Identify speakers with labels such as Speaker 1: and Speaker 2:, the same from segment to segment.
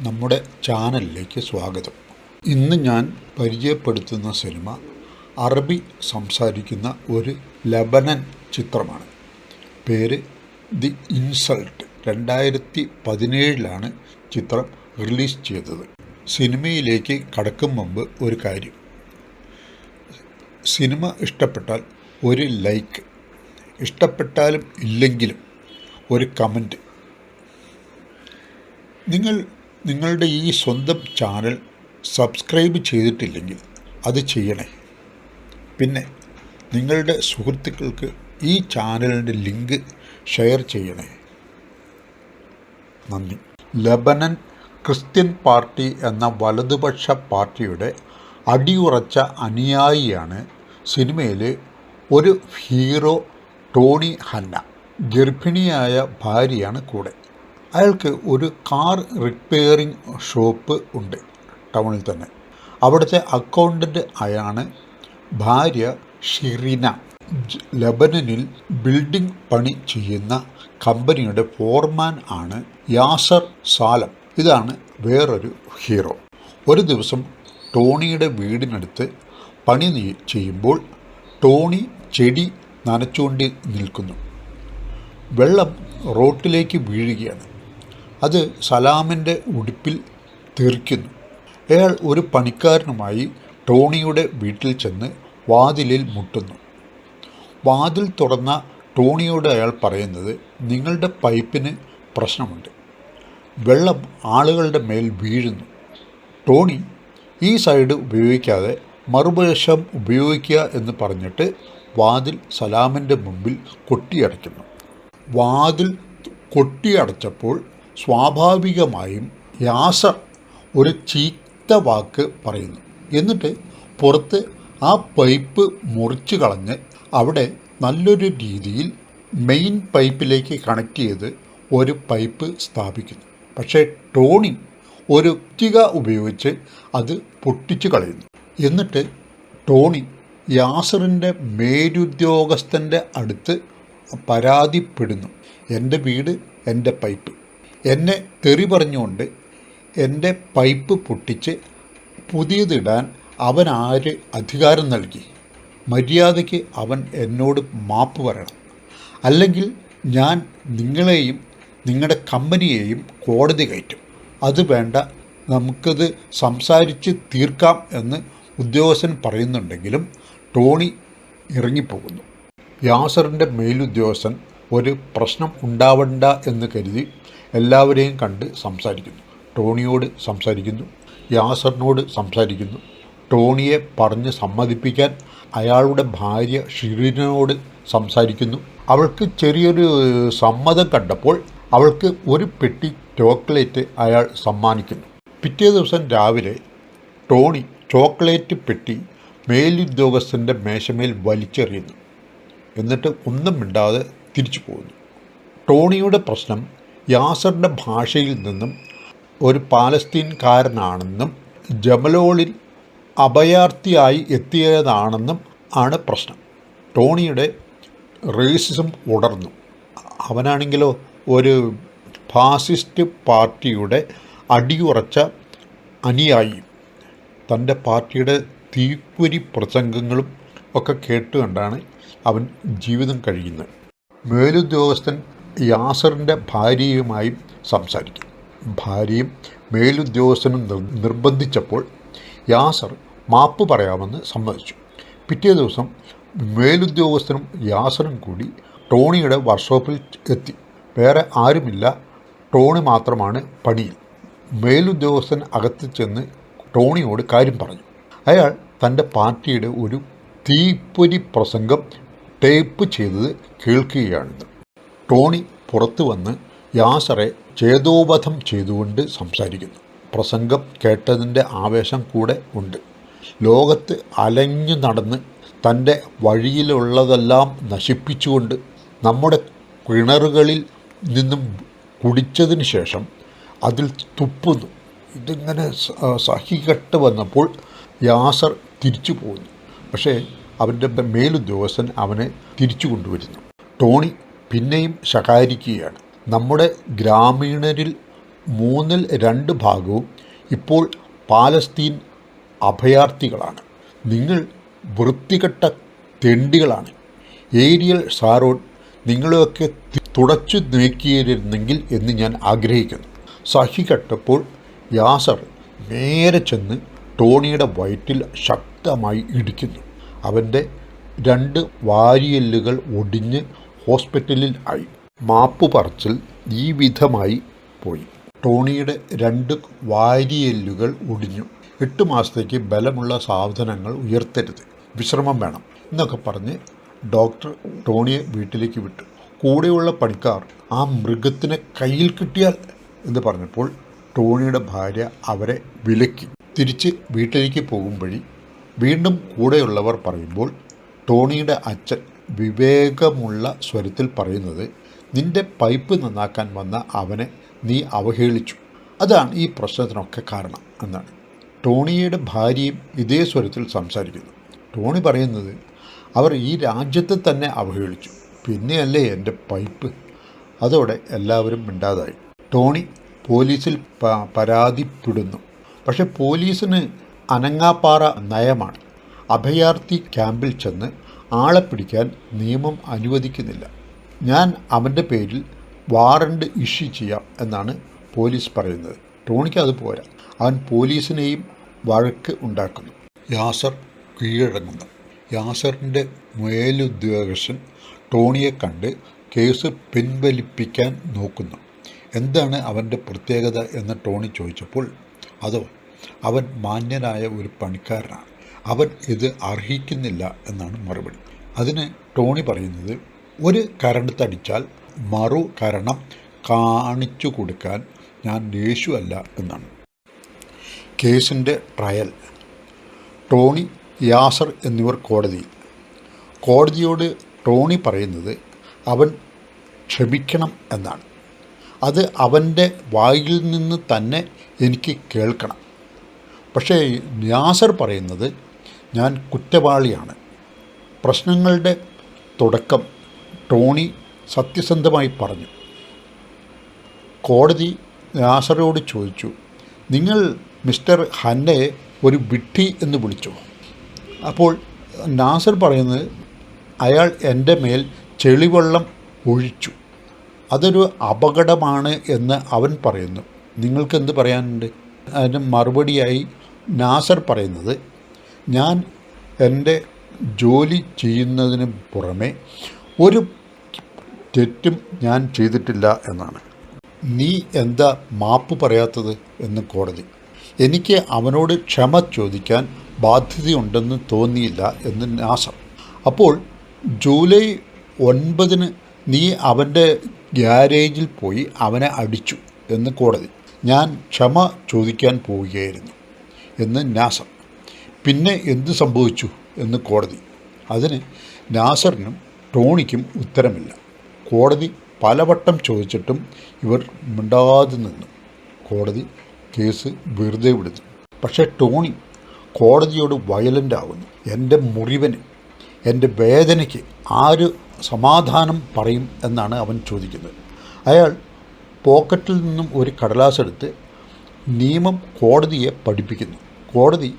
Speaker 1: നമ്മുടെ ചാനലിലേക്ക് സ്വാഗതം. ഇന്ന് ഞാൻ പരിചയപ്പെടുത്തുന്ന സിനിമ അറബി സംസാരിക്കുന്ന ഒരു ലബനൻ ചിത്രമാണ്. പേര് ദി ഇൻസൾട്ട്. രണ്ടായിരത്തി പതിനേഴിലാണ് ചിത്രം റിലീസ് ചെയ്തത്. സിനിമയിലേക്ക് കടക്കും മുമ്പ് ഒരു കാര്യം. സിനിമ ഇഷ്ടപ്പെട്ടാൽ ഒരു ലൈക്ക്. ഇഷ്ടപ്പെട്ടാലും ഇല്ലെങ്കിലും ഒരു കമന്റ്. നിങ്ങൾ നിങ്ങളുടെ ഈ സ്വന്തം ചാനൽ സബ്സ്ക്രൈബ് ചെയ്തിട്ടില്ലെങ്കിൽ അത് ചെയ്യണേ. പിന്നെ നിങ്ങളുടെ സുഹൃത്തുക്കൾക്ക് ഈ ചാനലിന്റെ ലിങ്ക് ഷെയർ ചെയ്യണേ. നന്ദി. ലബനൻ ക്രിസ്ത്യൻ പാർട്ടി എന്ന വലതുപക്ഷ പാർട്ടിയുടെ അടിയുറച്ച അനുയായിയാണ് സിനിമയിലെ ഒരു ഹീറോ ടോണി ഹന്ന. ഗർഭിണിയായ ഭാര്യയാണ് കൂടെ. അയാൾക്ക് ഒരു കാർ റിപ്പയറിംഗ് ഷോപ്പ് ഉണ്ട് ടൗണിൽ തന്നെ. അവിടുത്തെ അക്കൗണ്ടന്റ് അയാണ് ഭാര്യ ഷിറിന. ലബനനിൽ ബിൽഡിംഗ് പണി ചെയ്യുന്ന കമ്പനിയുടെ ഫോർമാൻ ആണ് യാസർ സാലം. ഇതാണ് വേറൊരു ഹീറോ. ഒരു ദിവസം ടോണിയുടെ വീടിനടുത്ത് പണി ചെയ്യുമ്പോൾ ടോണി ചെടി നനച്ചുകൊണ്ട് നിൽക്കുന്നു. വെള്ളം റോട്ടിലേക്ക് വീഴുകയാണ്. അത് സലാമിന്റെ ഉടുപ്പിൽ തെറിക്കുന്നു അയാൾ ഒരു പണിക്കാരനുമായി ടോണിയുടെ വീട്ടിൽ ചെന്ന് വാതിലിൽ മുട്ടുന്നു. വാതിൽ തുറന്ന ടോണിയോട് അയാൾ പറയുന്നത് നിങ്ങളുടെ പൈപ്പിന് പ്രശ്നമുണ്ട്. വെള്ളം ആളുകളുടെ മേൽ വീഴുന്നു. ടോണി ഈ സൈഡ് ഉപയോഗിക്കാതെ മറുവശം ഉപയോഗിക്കുക എന്ന് പറഞ്ഞിട്ട് വാതിൽ സലാമിന്റെ മുമ്പിൽ കൊട്ടിയടയ്ക്കുന്നു. വാതിൽ കൊട്ടിയടച്ചപ്പോൾ സ്വാഭാവികമായും യാസർ ഒരു ചീത്ത വാക്ക് പറയുന്നു. എന്നിട്ട് പുറത്ത് ആ പൈപ്പ് മുറിച്ച് കളഞ്ഞ് അവിടെ നല്ലൊരു രീതിയിൽ മെയിൻ പൈപ്പിലേക്ക് കണക്ട് ചെയ്ത് ഒരു പൈപ്പ് സ്ഥാപിക്കുന്നു. പക്ഷേ ടോണി ഒരു ഇഷ്ടിക ഉപയോഗിച്ച് അത് പൊട്ടിച്ചു കളയുന്നു. എന്നിട്ട് ടോണി യാസറിന്റെ മേലുദ്യോഗസ്ഥന്റെ അടുത്ത് പരാതിപ്പെടുന്നു. എന്റെ വീട് എന്റെ പൈപ്പ് എന്നെ തെറി പറഞ്ഞുകൊണ്ട് എന്റെ പൈപ്പ് പൊട്ടിച്ച് പുതിയതിടാൻ അവൻ ആര് അധികാരം നൽകി? മര്യാദയ്ക്ക് അവൻ എന്നോട് മാപ്പ് പറയണം. അല്ലെങ്കിൽ ഞാൻ നിങ്ങളെയും നിങ്ങളുടെ കമ്പനിയെയും കോടതി കയറ്റും. അത് വേണ്ട നമുക്കത് സംസാരിച്ച് തീർക്കാം എന്ന് ഉദ്യോഗസ്ഥൻ പറയുന്നുണ്ടെങ്കിലും ടോണി ഇറങ്ങിപ്പോകുന്നു. യാസറിന്റെ മേലുദ്യോഗസ്ഥൻ ഒരു പ്രശ്നം ഉണ്ടാവണ്ട എന്ന് കരുതി എല്ലാവരെയും കണ്ട് സംസാരിക്കുന്നു. ടോണിയോട് സംസാരിക്കുന്നു. യാസറിനോട് സംസാരിക്കുന്നു. ടോണിയെ പറഞ്ഞ് സമ്മതിപ്പിക്കാൻ അയാളുടെ ഭാര്യ ഷിറിനോട് സംസാരിക്കുന്നു. അവൾക്ക് ചെറിയൊരു സമ്മതം കണ്ടപ്പോൾ അവൾക്ക് ഒരു പെട്ടി ചോക്ലേറ്റ് അയാൾ സമ്മാനിക്കുന്നു. പിറ്റേ ദിവസം രാവിലെ ടോണി ചോക്ലേറ്റ് പെട്ടി മേലുദ്യോഗസ്ഥന്റെ മേശമേൽ വലിച്ചെറിയുന്നു. എന്നിട്ട് ഒന്നും മിണ്ടാതെ തിരിച്ചു പോകുന്നു. ടോണിയുടെ പ്രശ്നം യാസറിന്റെ ഭാഷയിൽ നിന്നും ഒരു പാലസ്തീൻകാരനാണെന്നും ജമലോളിൽ അഭയാർത്ഥിയായി എത്തിയതാണെന്നും ആണ് പ്രശ്നം. ടോണിയുടെ റേസിസം ഉടർന്നു അവനാണെങ്കിലോ ഒരു ഫാസിസ്റ്റ് പാർട്ടിയുടെ അടിയുറച്ച അനുയായി. തന്റെ പാർട്ടിയുടെ തീക്കുരി പ്രസംഗങ്ങളും ഒക്കെ കേട്ടുകൊണ്ടാണ് അവൻ ജീവിതം കഴിയുന്നത്. മേലുദ്യോഗസ്ഥൻ യാസറിന്റെ ഭാര്യയുമായി സംസാരിക്കും. ഭാര്യയും മേലുദ്യോഗസ്ഥനും നിർബന്ധിച്ചപ്പോൾ യാസർ മാപ്പ് പറയാമെന്ന് സമ്മതിച്ചു. പിറ്റേ ദിവസം മേലുദ്യോഗസ്ഥനും യാസറും കൂടി ടോണിയുടെ വർക്ക്ഷോപ്പിൽ എത്തി. വേറെ ആരുമില്ല. ടോണി മാത്രമാണ് പണിയിൽ. മേലുദ്യോഗസ്ഥൻ അകത്ത് ചെന്ന് ടോണിയോട് കാര്യം പറഞ്ഞു. അയാൾ തന്റെ പാർട്ടിയുടെ ഒരു തീപ്പൊരി പ്രസംഗം ടേപ്പ് ചെയ്തത് കേൾക്കുകയാണെന്ന് ടോണി പുറത്തു വന്ന് യാസറെ ചേതോപഥം ചെയ്തുകൊണ്ട് സംസാരിക്കുന്നു. പ്രസംഗം കേട്ടതിന്റെ ആവേശം കൂടെ ഉണ്ട്. ലോകത്ത് അലഞ്ഞു നടന്ന് തന്റെ വഴിയിലുള്ളതെല്ലാം നശിപ്പിച്ചുകൊണ്ട് നമ്മുടെ കിണറുകളിൽ നിന്നും കുടിച്ചതിന് ശേഷം അതിൽ തുപ്പുന്നു. ഇതിങ്ങനെ സഹികെട്ട് വന്നപ്പോൾ യാസർ തിരിച്ചു പോകുന്നു പക്ഷേ അവന്റെ മേലുദ്യോഗസ്ഥൻ അവനെ തിരിച്ചു കൊണ്ടുവരുന്നു. ടോണി പിന്നെയും ശകാരിക്കുകയാണ്. നമ്മുടെ ഗ്രാമീണരിൽ മൂന്നിൽ രണ്ട് ഭാഗവും ഇപ്പോൾ പാലസ്തീൻ അഭയാർത്ഥികളാണ്. നിങ്ങൾ വൃത്തികെട്ട തെണ്ടികളാണ്. ഏരിയൽ സാറോൺ നിങ്ങളെയൊക്കെ തുടച്ചു നീക്കിയിരുന്നെങ്കിൽ എന്ന് ഞാൻ ആഗ്രഹിക്കുന്നു. സഹി കെട്ടപ്പോൾ യാസർ നേരെ ചെന്ന് ടോണിയുടെ വയറ്റിൽ ശക്തമായി ഇടിക്കുന്നു. അവന്റെ രണ്ട് വാരിയെല്ലുകൾ ഒടിഞ്ഞ് ഹോസ്പിറ്റലിൽ ആയി. മാപ്പ് പറച്ചിൽ ഈ വിധമായി പോയി. ടോണിയുടെ രണ്ട് വാരിയെല്ലുകൾ ഒടിഞ്ഞു. എട്ട് മാസത്തേക്ക് ബലമുള്ള സാധനങ്ങൾ ഉയർത്തരുത്. വിശ്രമം വേണം എന്നൊക്കെ പറഞ്ഞ് ഡോക്ടർ ടോണിയെ വീട്ടിലേക്ക് വിട്ടു. കൂടെയുള്ള പണിക്കാർ ആ മൃഗത്തിനെ കയ്യിൽ കിട്ടിയാൽ എന്ന് പറഞ്ഞപ്പോൾ ടോണിയുടെ ഭാര്യ അവരെ വിലക്കി. തിരിച്ച് വീട്ടിലേക്ക് പോകും വീണ്ടും കൂടെയുള്ളവർ പറയുമ്പോൾ ടോണിയുടെ അച്ഛൻ വിവേകമുള്ള സ്വരത്തിൽ പറയുന്നത് നിന്റെ പൈപ്പ് നന്നാക്കാൻ വന്ന അവനെ നീ അവഹേളിച്ചു. അതാണ് ഈ പ്രശ്നത്തിനൊക്കെ കാരണം എന്നാണ്. ടോണിയുടെ ഭാര്യയും ഇതേ സ്വരത്തിൽ സംസാരിക്കുന്നു. ടോണി പറയുന്നത് അവർ ഈ രാജ്യത്തെ തന്നെ അവഹേളിച്ചു. പിന്നെയല്ലേ എന്റെ പൈപ്പ്? അതോടെ എല്ലാവരും മിണ്ടാതായി. ടോണി പോലീസിൽ പരാതിപ്പെടുന്നു. പക്ഷേ പോലീസിന് അനങ്ങാപ്പാറ നയമാണ്. അഭയാർത്ഥി ക്യാമ്പിൽ ചെന്ന് ആളെ പിടിക്കാൻ നിയമം അനുവദിക്കുന്നില്ല. ഞാൻ അവന്റെ പേരിൽ വാറണ്ട് ഇഷ്യൂ ചെയ്യാം എന്നാണ് പോലീസ് പറയുന്നത്. ടോണിക്ക് അത് പോരാ. അവൻ പോലീസിനെയും വഴക്ക് ഉണ്ടാക്കുന്നു. യാസർ കീഴടങ്ങുന്നു. യാസറിന്റെ മേലുദ്യോഗസ്ഥൻ ടോണിയെ കണ്ട് കേസ് പിൻവലിപ്പിക്കാൻ നോക്കുന്നു. എന്താണ് അവന്റെ പ്രത്യേകത എന്ന് ടോണി ചോദിച്ചപ്പോൾ അതോ അവൻ മാന്യനായ ഒരു പണിക്കാരനാണ്. അവൻ ഇത് അർഹിക്കുന്നില്ല എന്നാണ് മറുപടി. അതിന് ടോണി പറയുന്നത് ഒരു കരണത്തടിച്ചാൽ മറു കരണം കാണിച്ചു കൊടുക്കാൻ ഞാൻ യേശുവല്ല എന്നാണ്. കേസിന്റെ ട്രയൽ. ടോണി യാസർ എന്നിവർ കോടതി. കോടതിയോട് ടോണി പറയുന്നത് അവൻ ക്ഷമിക്കണം എന്നാണ്. അത് അവന്റെ വായിൽ നിന്ന് തന്നെ എനിക്ക് കേൾക്കണം. പക്ഷേ യാസർ പറയുന്നത് ഞാൻ കുറ്റവാളിയാണ്. പ്രശ്നങ്ങളുടെ തുടക്കം ടോണി സത്യസന്ധമായി പറഞ്ഞു. കോടതി നാസറോട് ചോദിച്ചു നിങ്ങൾ മിസ്റ്റർ ഹന്നയെ ഒരു വിട്ടി എന്ന് വിളിച്ചു? അപ്പോൾ നാസർ പറയുന്നത് അയാൾ എന്റെ മേൽ ചെളിവെള്ളം ഒഴിച്ചു. അതൊരു അപകടമാണ് എന്ന് അവൻ പറയുന്നു. നിങ്ങൾക്കെന്ത് പറയാനുണ്ട്? അതിന് മറുപടിയായി നാസർ പറയുന്നത് ഞാൻ എന്റെ ജോലി ചെയ്യുന്നതിന് പുറമെ ഒരു തെറ്റും ഞാൻ ചെയ്തിട്ടില്ല എന്നാണ്. നീ എന്താ മാപ്പ് പറയാത്തത് എന്ന് കോടതി. എനിക്ക് അവനോട് ക്ഷമ ചോദിക്കാൻ ബാധ്യതയുണ്ടെന്ന് തോന്നിയില്ല എന്ന് നാശം അപ്പോൾ ജൂലൈ ഒൻപതിന് നീ അവന്റെ ഗ്യാരേജിൽ പോയി അവനെ അടിച്ചു എന്ന് കോടതി. ഞാൻ ക്ഷമ ചോദിക്കാൻ പോവുകയായിരുന്നു എന്ന് നാസർ പിന്നെ എന്തു സംഭവിച്ചു എന്ന് കോടതി. അതിന് നാസറിനും ടോണിക്കും ഉത്തരമില്ല. കോടതി പലവട്ടം ചോദിച്ചിട്ടും ഇവർ മിണ്ടാതെ നിന്നു. കോടതി കേസ് വെറുതെ വിടുന്നു. പക്ഷേ ടോണി കോടതിയോട് വയലന്റ് ആവുന്നു. എന്റെ മുറിവന് എന്റെ വേദനയ്ക്ക് ആര് സമാധാനം പറയും എന്നാണ് അവൻ ചോദിക്കുന്നത്. അയാൾ പോക്കറ്റിൽ നിന്നും ഒരു കടലാസെടുത്ത് നിയമം കോടതിയെ പഠിപ്പിക്കുന്നു. കോടതി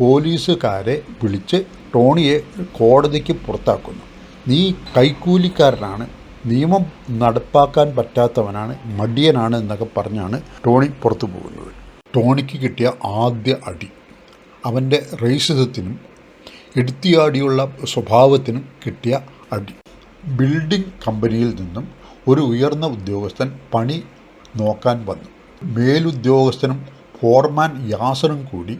Speaker 1: പോലീസുകാരെ വിളിച്ച് ടോണിയെ കോടതിക്ക് പുറത്താക്കുന്നു. നീ കൈക്കൂലിക്കാരനാണ്. നിയമം നടപ്പാക്കാൻ പറ്റാത്തവനാണ്. മടിയനാണ് എന്നൊക്കെ പറഞ്ഞാണ് ടോണി പുറത്തു പോകുന്നത്. ടോണിക്ക് കിട്ടിയ ആദ്യ അടി. അവന്റെ റേസിസത്തിനും എടുത്തിയാടിയുള്ള സ്വഭാവത്തിനും കിട്ടിയ അടി. ബിൽഡിംഗ് കമ്പനിയിൽ നിന്നും ഒരു ഉയർന്ന ഉദ്യോഗസ്ഥൻ പണി നോക്കാൻ വന്നു. മേലുദ്യോഗസ്ഥനും ഫോർമാൻ യാസനും കൂടി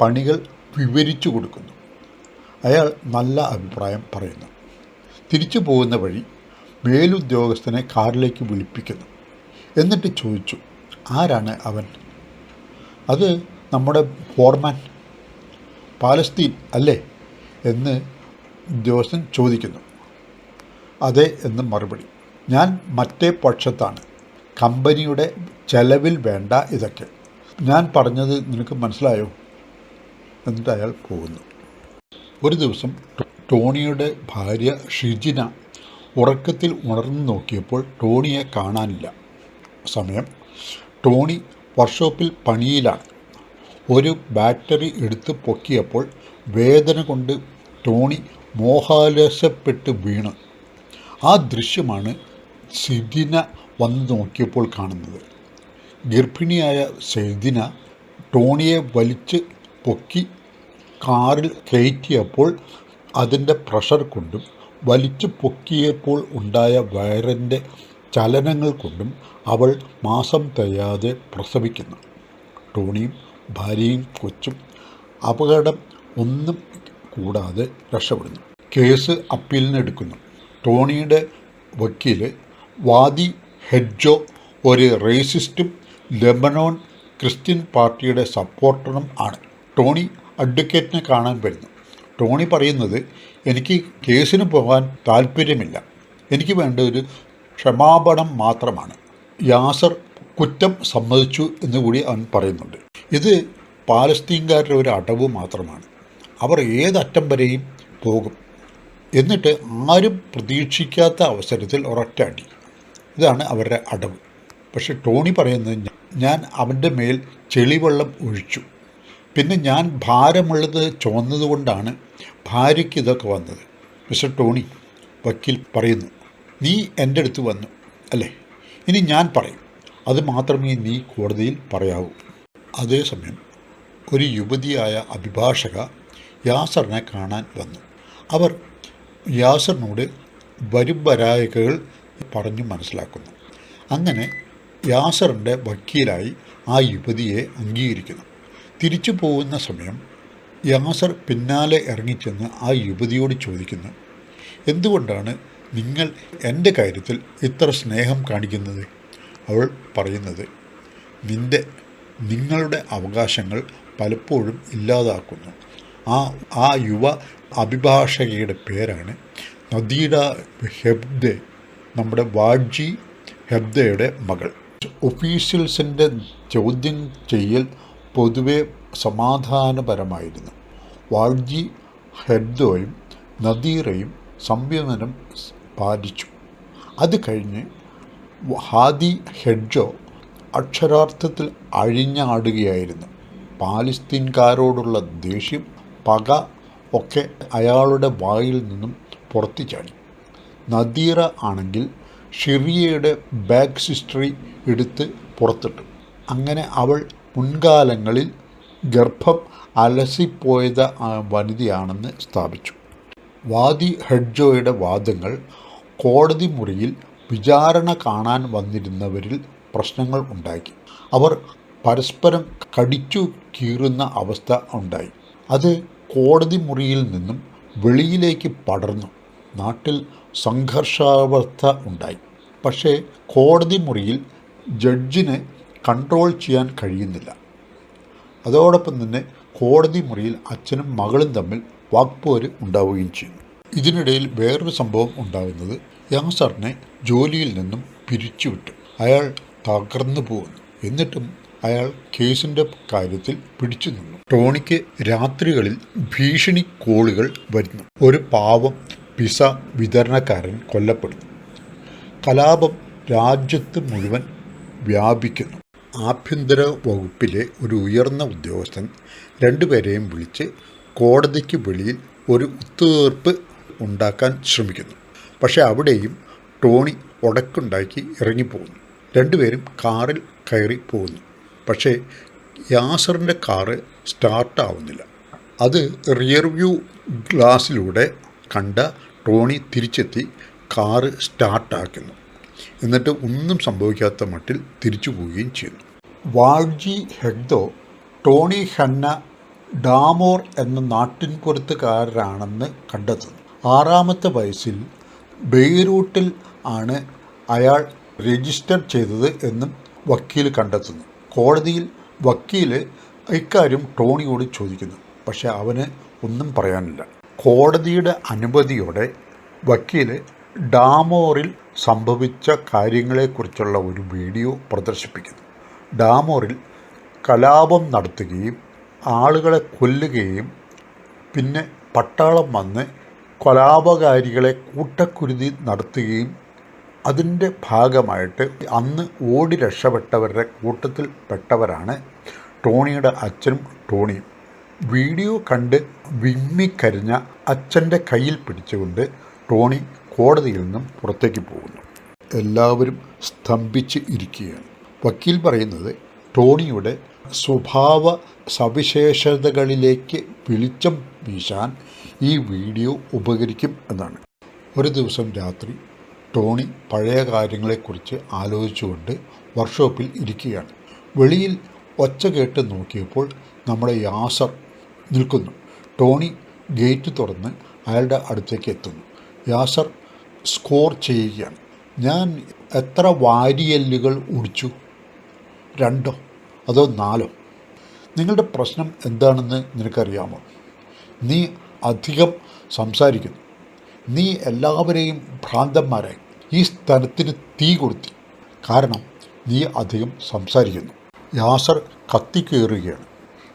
Speaker 1: പണികൾ വിവരിച്ചു കൊടുക്കുന്നു. അയാൾ നല്ല അഭിപ്രായം പറയുന്നു. തിരിച്ചു പോകുന്ന വഴി മേലുദ്യോഗസ്ഥനെ കാറിലേക്ക് വിളിപ്പിക്കുന്നു. എന്നിട്ട് ചോദിച്ചു ആരാണ് അവൻ? അത് നമ്മുടെ ഫോർമാൻ പാലസ്തീൻ അല്ലേ? എന്ന് ഉദ്യോഗസ്ഥൻ ചോദിക്കുന്നു. അതെ എന്ന് മറുപടി. ഞാൻ മറ്റേ പക്ഷത്താണ്. കമ്പനിയുടെ ചെലവിൽ വേണ്ട ഇതൊക്കെ. ഞാൻ പറഞ്ഞത് നിനക്ക് മനസ്സിലായോ? എന്നിട്ട് അയാൾ പോകുന്നു. ഒരു ദിവസം ടോണിയുടെ ഭാര്യ ഷിജിന ഉറക്കത്തിൽ ഉണർന്നു നോക്കിയപ്പോൾ ടോണിയെ കാണാനില്ല. സമയം. ടോണി വർക്ക്ഷോപ്പിൽ പണിയിലാണ്. ഒരു ബാറ്ററി എടുത്ത് പൊക്കിയപ്പോൾ വേദന കൊണ്ട് ടോണി മോഹാലസപ്പെട്ട് വീണ്. ആ ദൃശ്യമാണ് സിദിന വന്ന് നോക്കിയപ്പോൾ കാണുന്നത്. ഗർഭിണിയായ സെയ്ദിന ടോണിയെ വലിച്ച് പൊക്കി കാറിൽ കയറ്റിയപ്പോൾ അതിന്റെ പ്രഷർ കൊണ്ടും വലിച്ചു പൊക്കിയപ്പോൾ ഉണ്ടായ വയറിന്റെ ചലനങ്ങൾ കൊണ്ടും അവൾ മാസം തികയാതെ പ്രസവിക്കുന്നു. ടോണിയും ഭാര്യയും കൊച്ചും അപകടം ഒന്നും കൂടാതെ രക്ഷപ്പെടുന്നു. കേസ് അപ്പീലിന് എടുക്കുന്നു. ടോണിയുടെ വക്കീൽ വാദി ഹെഡ്ജോ ഒരു റേസിസ്റ്റും ലെബനോൺ ക്രിസ്ത്യൻ പാർട്ടിയുടെ സപ്പോർട്ടറും ആണ്. ടോണി അഡ്വക്കേറ്റിനെ കാണാൻ വരുന്നു. ടോണി പറയുന്നത് എനിക്ക് കേസിന് പോകാൻ താല്പര്യമില്ല എനിക്ക് വേണ്ട ഒരു ക്ഷമാപണം മാത്രമാണ്. യാസർ കുറ്റം സമ്മതിച്ചു എന്നുകൂടി അവൻ പറയുന്നുണ്ട്. ഇത് പാലസ്തീൻകാരുടെ ഒരു അടവ് മാത്രമാണ്. അവർ ഏതറ്റം വരെയും പോകും. എന്നിട്ട് ആരും പ്രതീക്ഷിക്കാത്ത അവസരത്തിൽ ഒരൊറ്റ അടി. ഇതാണ് അവരുടെ അടവ്. പക്ഷെ ടോണി പറയുന്നത് ഞാൻ അവന്റെ മേൽ ചെളിവെള്ളം ഒഴിച്ചു. പിന്നെ ഞാൻ ഭാരമുള്ളത് ചുവന്നതുകൊണ്ടാണ് ഭാര്യയ്ക്ക് ഇതൊക്കെ വന്നത്. മിസ്റ്റർ ടോണി വക്കീൽ പറയുന്നു നീ എന്റെ അടുത്ത് വന്നു അല്ലേ? ഇനി ഞാൻ പറയും. അത് മാത്രമേ നീ കോടതിയിൽ പറയാവൂ. അതേസമയം ഒരു യുവതിയായ അഭിഭാഷക യാസറിനെ കാണാൻ വന്നു. അവർ യാസറിനോട് വരും വരായകകൾ പറഞ്ഞു മനസ്സിലാക്കുന്നു. അങ്ങനെ യാസറിന്റെ വക്കീലായി ആ യുവതിയെ അംഗീകരിക്കുന്നു. തിരിച്ചു പോകുന്ന സമയം യാസർ പിന്നാലെ ഇറങ്ങിച്ചെന്ന് ആ യുവതിയോട് ചോദിക്കുന്നു. എന്തുകൊണ്ടാണ് നിങ്ങൾ എന്റെ കാര്യത്തിൽ ഇത്ര സ്നേഹം കാണിക്കുന്നത്? അവൾ പറയുന്നത് നിന്റെ നിങ്ങളുടെ അവകാശങ്ങൾ പലപ്പോഴും ഇല്ലാതാക്കുന്നു. ആ ആ യുവ അഭിഭാഷകയുടെ പേരാണ് നദീഡ ഹെബ്ദെ നമ്മുടെ വാഡ്ജി ഹെബ്ദയുടെ മകൾ. ഒഫീഷ്യൽസിന്റെ ചോദ്യം ചെയ്യൽ പൊതുവെ സമാധാനപരമായിരുന്നു. വാൾജി ഹെബ്ദോയും നദീറയും സംയമനം പാലിച്ചു. അത് കഴിഞ്ഞ് ഹാദി ഹെഡ്ജോ അക്ഷരാർത്ഥത്തിൽ അഴിഞ്ഞാടുകയായിരുന്നു. പാലസ്തീൻകാരോടുള്ള ദേഷ്യം പക ഒക്കെ അയാളുടെ വായിൽ നിന്നും പുറത്തു ചാടി. നദീറ ആണെങ്കിൽ ഷിറിയയുടെ ബാക്ക് സിസ്റ്ററി എടുത്ത് പുറത്തിട്ടു. അങ്ങനെ അവൾ മുൻകാലങ്ങളിൽ ഗർഭം അലസിപ്പോയത് വനിതയാണെന്ന് സ്ഥാപിച്ചു. വാദി ഹെഡ്ജോയുടെ വാദങ്ങൾ കോടതി മുറിയിൽ വിചാരണ കാണാൻ വന്നിരുന്നവരിൽ പ്രശ്നങ്ങൾ ഉണ്ടാക്കി. അവർ പരസ്പരം കടിച്ചു കീറുന്ന അവസ്ഥ ഉണ്ടായി. അത് കോടതി മുറിയിൽ നിന്നും വെളിയിലേക്ക് പടർന്നു. നാട്ടിൽ സംഘർഷാവസ്ഥ ഉണ്ടായി. പക്ഷേ കോടതി മുറിയിൽ ജഡ്ജിന് കൺട്രോൾ ചെയ്യാൻ കഴിയുന്നില്ല. അതോടൊപ്പം തന്നെ കോടതി മുറിയിൽ അച്ഛനും മകളും തമ്മിൽ വാക്പോര് ഉണ്ടാവുകയും ചെയ്യുന്നു. ഇതിനിടയിൽ വേറൊരു സംഭവം ഉണ്ടാകുന്നത് യാസറിനെ ജോലിയിൽ നിന്നും പിരിച്ചുവിട്ടു. അയാൾ തകർന്നു പോകുന്നു. എന്നിട്ടും അയാൾ കേസിന്റെ കാര്യത്തിൽ പിടിച്ചു നിന്നു. ടോണിക്ക് രാത്രികളിൽ ഭീഷണി കോളുകൾ വരുന്നു. ഒരു പാവം പിസ വിതരണക്കാരൻ കൊല്ലപ്പെടുന്നു. കലാപം രാജ്യത്ത് മുഴുവൻ വ്യാപിക്കുന്നു. ആഭ്യന്തര വകുപ്പിലെ ഒരു ഉയർന്ന ഉദ്യോഗസ്ഥൻ രണ്ടുപേരെയും വിളിച്ച് കോടതിക്ക് വെളിയിൽ ഒരു ഒത്തുതീർപ്പ് ഉണ്ടാക്കാൻ ശ്രമിക്കുന്നു. പക്ഷേ അവിടെയും ടോണി ഉടക്കുണ്ടാക്കി ഇറങ്ങിപ്പോകുന്നു. രണ്ടുപേരും കാറിൽ കയറി പോകുന്നു. പക്ഷേ യാസറിന്റെ കാറ് സ്റ്റാർട്ടാവുന്നില്ല. അത് റിയർ വ്യൂ ഗ്ലാസ്സിലൂടെ കണ്ട ടോണി തിരിച്ചെത്തി കാറ് സ്റ്റാർട്ടാക്കുന്നു. എന്നിട്ട് ഒന്നും സംഭവിക്കാത്ത മട്ടിൽ തിരിച്ചു പോവുകയും ചെയ്യുന്നു വാൾജി ഹെഗ്ദോ ടോണി ഹന്ന ഡാമോർ എന്ന നാട്ടിൻപുറത്തുകാരനാണെന്ന് കണ്ടെത്തുന്നു. ആറാമത്തെ വയസ്സിൽ ബെയ്റൂട്ടിൽ ആണ് അയാൾ രജിസ്റ്റർ ചെയ്തത് എന്നും വക്കീൽ കണ്ടെത്തുന്നു. കോടതിയിൽ വക്കീൽ ഇക്കാര്യം ടോണിയോട് ചോദിക്കുന്നു. പക്ഷെ അവന് ഒന്നും പറയാനില്ല. കോടതിയുടെ അനുമതിയോടെ വക്കീൽ ഡാമോറിൽ സംഭവിച്ച കാര്യങ്ങളെക്കുറിച്ചുള്ള ഒരു വീഡിയോ പ്രദർശിപ്പിക്കുന്നു. ഡാമോറിൽ കലാപം നടത്തുകയും ആളുകളെ കൊല്ലുകയും പിന്നെ പട്ടാളം വന്ന് കലാപകാരികളെ കൂട്ടക്കുരുതി നടത്തുകയും അതിന്റെ ഭാഗമായിട്ട് അന്ന് ഓടി രക്ഷപ്പെട്ടവരുടെ കൂട്ടത്തിൽ പെട്ടവരാണ് ടോണിയുടെ അച്ഛനും ടോണിയും. വീഡിയോ കണ്ട് വിമ്മിക്കരിഞ്ഞ അച്ഛന്റെ കയ്യിൽ പിടിച്ചുകൊണ്ട് ടോണി കോടതിയിൽ നിന്നും പുറത്തേക്ക് പോകുന്നു. എല്ലാവരും സ്തംഭിച്ച് ഇരിക്കുകയാണ്. വക്കീൽ പറയുന്നത് ടോണിയുടെ സ്വഭാവ സവിശേഷതകളിലേക്ക് വെളിച്ചം വീശാൻ ഈ വീഡിയോ ഉപകരിക്കും എന്നാണ്. ഒരു ദിവസം രാത്രി ടോണി പഴയ കാര്യങ്ങളെക്കുറിച്ച് ആലോചിച്ചുകൊണ്ട് വർക്ക്ഷോപ്പിൽ ഇരിക്കുകയാണ്. വെളിയിൽ ഒച്ച കേട്ട് നോക്കിയപ്പോൾ നമ്മുടെ യാസർ നിൽക്കുന്നു. ടോണി ഗേറ്റ് തുറന്ന് അയാളുടെ അടുത്തേക്ക് എത്തുന്നു. യാസർ സ്കോർ ചെയ്യുകയാണ് ഞാൻ എത്ര വാരിയല്ലുകൾ ഒടിച്ചു രണ്ടോ? അതോ നാലോ? നിങ്ങളുടെ പ്രശ്നം എന്താണെന്ന് നിനക്കറിയാമോ? നീ അധികം സംസാരിക്കുന്നു. നീ എല്ലാവരെയും ഭ്രാന്തന്മാരെ ഈ സ്ഥലത്തിന് തീ കൊടുത്തി കാരണം നീ അധികം സംസാരിക്കുന്നു. യാസർ കത്തിക്കേറുകയാണ്.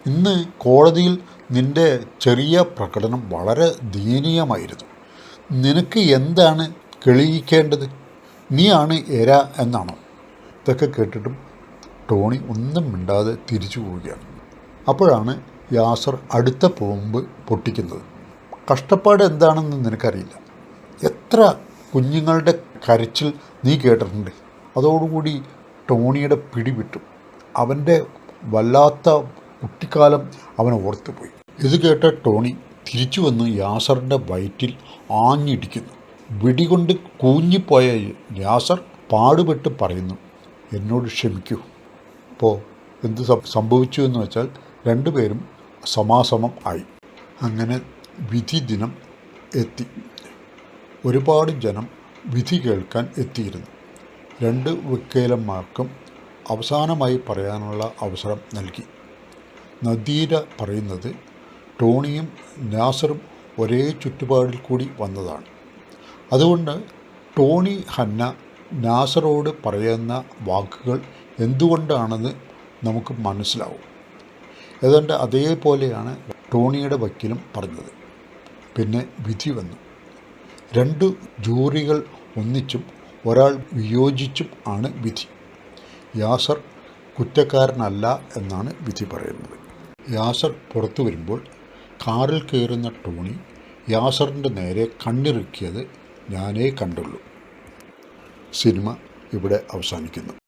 Speaker 1: ഇന്ന് കോടതിയിൽ നിന്റെ ചെറിയ പ്രകടനം വളരെ ദയനീയമായിരുന്നു. നിനക്ക് എന്താണ് തെളിയിക്കേണ്ടത് നീയാണ് എര എന്നാണോ. ഇതൊക്കെ കേട്ടിട്ടും ടോണി ഒന്നും മിണ്ടാതെ തിരിച്ചു പോവുകയാണ്. അപ്പോഴാണ് യാസർ അടുത്ത പോമ്പ് പൊട്ടിക്കുന്നത്. കഷ്ടപ്പാട് എന്താണെന്ന് നിനക്കറിയില്ല. എത്ര കുഞ്ഞുങ്ങളുടെ കരച്ചിൽ നീ കേട്ടിട്ടുണ്ട്. അതോടുകൂടി ടോണിയുടെ പിടിവിട്ടു. അവന്റെ വല്ലാത്ത കുട്ടിക്കാലം അവൻ ഓർത്തുപോയി. ഇത് കേട്ട ടോണി തിരിച്ചു വന്ന് യാസറിന്റെ വയറ്റിൽ ആഞ്ഞിടിക്കുന്നു. വെടികൊണ്ട് കൂഞ്ഞിപ്പോയ യാസർ പാടുപെട്ട് പറയുന്നു എന്നോട് ക്ഷമിക്കൂ. അപ്പോൾ എന്ത് സംഭവിച്ചു എന്ന് വെച്ചാൽ രണ്ടുപേരും സമാസമം ആയി. അങ്ങനെ വിധി ദിനം എത്തി. ഒരുപാട് ജനം വിധി കേൾക്കാൻ എത്തിയിരുന്നു. രണ്ട് വക്കീലന്മാർക്കും അവസാനമായി പറയാനുള്ള അവസരം നൽകി. നദീര പറയുന്നത് ടോണിയും നാസറും ഒരേ ചുറ്റുപാടിൽ കൂടി വന്നതാണ്. അതുകൊണ്ട് ടോണി ഹന്ന നാസറോട് പറയുന്ന വാക്കുകൾ എന്തുകൊണ്ടാണെന്ന് നമുക്ക് മനസ്സിലാവും. ഏതാണ്ട് അതേപോലെയാണ് ടോണിയുടെ വക്കീലും പറഞ്ഞത്. പിന്നെ വിധി വന്നു. രണ്ട് ജൂറികൾ ഒന്നിച്ചും ഒരാൾ വിയോജിച്ചും ആണ് വിധി. യാസർ കുറ്റക്കാരനല്ല എന്നാണ് വിധി പറയുന്നത്. യാസർ പുറത്തു വരുമ്പോൾ കാറിൽ കയറുന്ന ടോണി യാസറിന്റെ നേരെ കണ്ണിറുക്കിയത് ഞാനേ കണ്ടുള്ളൂ. സിനിമ ഇവിടെ അവസാനിക്കുന്നു.